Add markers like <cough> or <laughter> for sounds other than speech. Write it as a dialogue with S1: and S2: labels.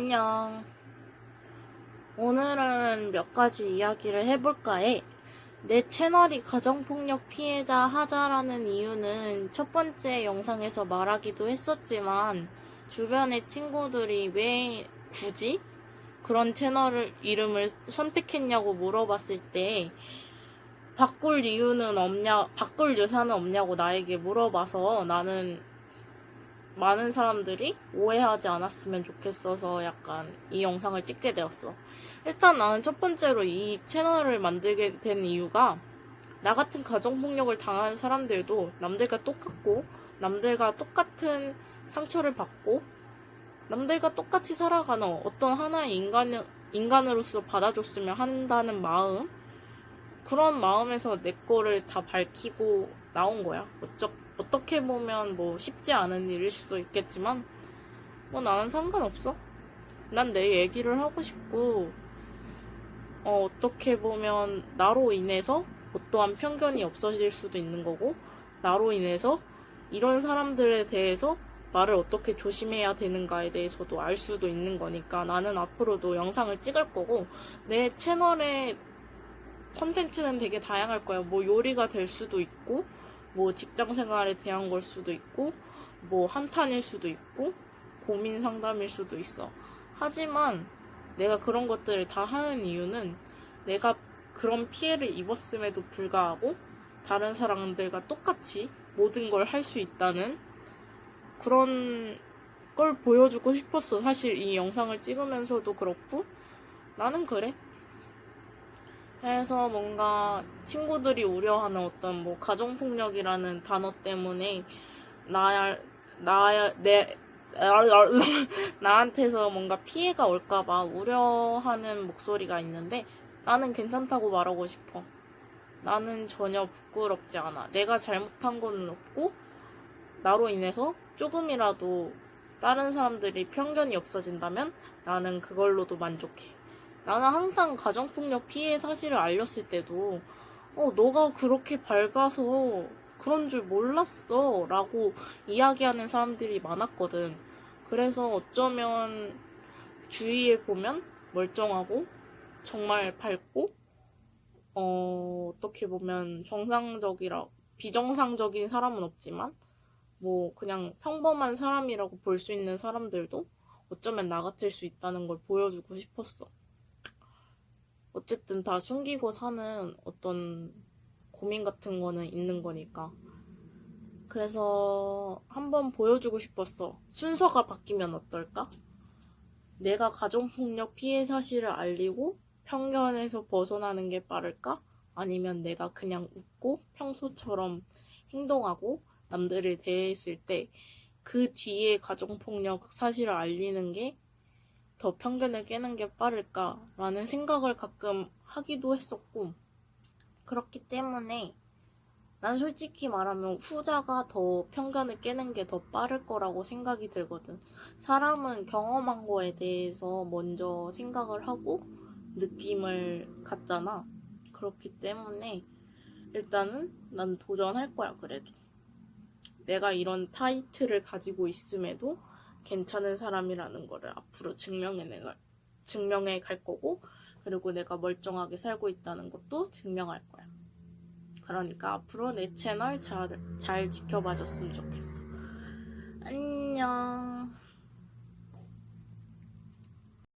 S1: 안녕. 오늘은 몇 가지 이야기를 해볼까 해. 내 채널이 가정폭력 피해자 하자라는 이유는 첫 번째 영상에서 말하기도 했었지만, 주변의 친구들이 왜 굳이 그런 채널을, 이름을 선택했냐고 물어봤을 때, 바꿀 이유는 없냐, 바꿀 유사는 없냐고 나에게 물어봐서 나는 많은 사람들이 오해하지 않았으면 좋겠어서 약간 이 영상을 찍게 되었어. 일단 나는 첫 번째로 이 채널을 만들게 된 이유가 나 같은 가정폭력을 당한 사람들도 남들과 똑같고 남들과 똑같은 상처를 받고 남들과 똑같이 살아가는 어떤 하나의 인간, 인간으로서 받아줬으면 한다는 마음 그런 마음에서 내 거를 다 밝히고 나온 거야. 어쩌, 어떻게 보면 뭐 쉽지 않은 일일 수도 있겠지만, 뭐 나는 상관없어. 난 내 얘기를 하고 싶고, 어, 어떻게 보면 나로 인해서 어떠한 편견이 없어질 수도 있는 거고, 나로 인해서 이런 사람들에 대해서 말을 어떻게 조심해야 되는가에 대해서도 알 수도 있는 거니까 나는 앞으로도 영상을 찍을 거고, 내 채널에 컨텐츠는 되게 다양할 거야. 뭐 요리가 될 수도 있고, 뭐 직장 생활에 대한 걸 수도 있고, 뭐 한탄일 수도 있고, 고민 상담일 수도 있어. 하지만 내가 그런 것들을 다 하는 이유는 내가 그런 피해를 입었음에도 불구하고 다른 사람들과 똑같이 모든 걸 할 수 있다는 그런 걸 보여주고 싶었어. 사실 이 영상을 찍으면서도 그렇고, 나는 그래. 그래서 뭔가 친구들이 우려하는 어떤 뭐 가정폭력이라는 단어 때문에 나, 나, 내, <laughs> 나한테서 뭔가 피해가 올까봐 우려하는 목소리가 있는데 나는 괜찮다고 말하고 싶어. 나는 전혀 부끄럽지 않아. 내가 잘못한 건 없고 나로 인해서 조금이라도 다른 사람들이 편견이 없어진다면 나는 그걸로도 만족해. 나는 항상 가정폭력 피해 사실을 알렸을 때도, 어, 너가 그렇게 밝아서 그런 줄 몰랐어. 라고 이야기하는 사람들이 많았거든. 그래서 어쩌면 주위에 보면 멀쩡하고, 정말 밝고, 어, 어떻게 보면 정상적이라, 비정상적인 사람은 없지만, 뭐, 그냥 평범한 사람이라고 볼 수 있는 사람들도 어쩌면 나 같을 수 있다는 걸 보여주고 싶었어. 어쨌든 다 숨기고 사는 어떤 고민 같은 거는 있는 거니까. 그래서 한번 보여주고 싶었어. 순서가 바뀌면 어떨까? 내가 가정폭력 피해 사실을 알리고 편견에서 벗어나는 게 빠를까? 아니면 내가 그냥 웃고 평소처럼 행동하고 남들을 대했을 때 그 뒤에 가정폭력 사실을 알리는 게 더 편견을 깨는 게 빠를까라는 생각을 가끔 하기도 했었고, 그렇기 때문에 난 솔직히 말하면 후자가 더 편견을 깨는 게 더 빠를 거라고 생각이 들거든. 사람은 경험한 거에 대해서 먼저 생각을 하고 느낌을 갖잖아. 그렇기 때문에 일단은 난 도전할 거야, 그래도. 내가 이런 타이틀을 가지고 있음에도 괜찮은 사람이라는 거를 앞으로 증명해 내가 증명해 갈 거고 그리고 내가 멀쩡하게 살고 있다는 것도 증명할 거야. 그러니까 앞으로 내 채널 잘, 잘 지켜봐 줬으면 좋겠어. 안녕.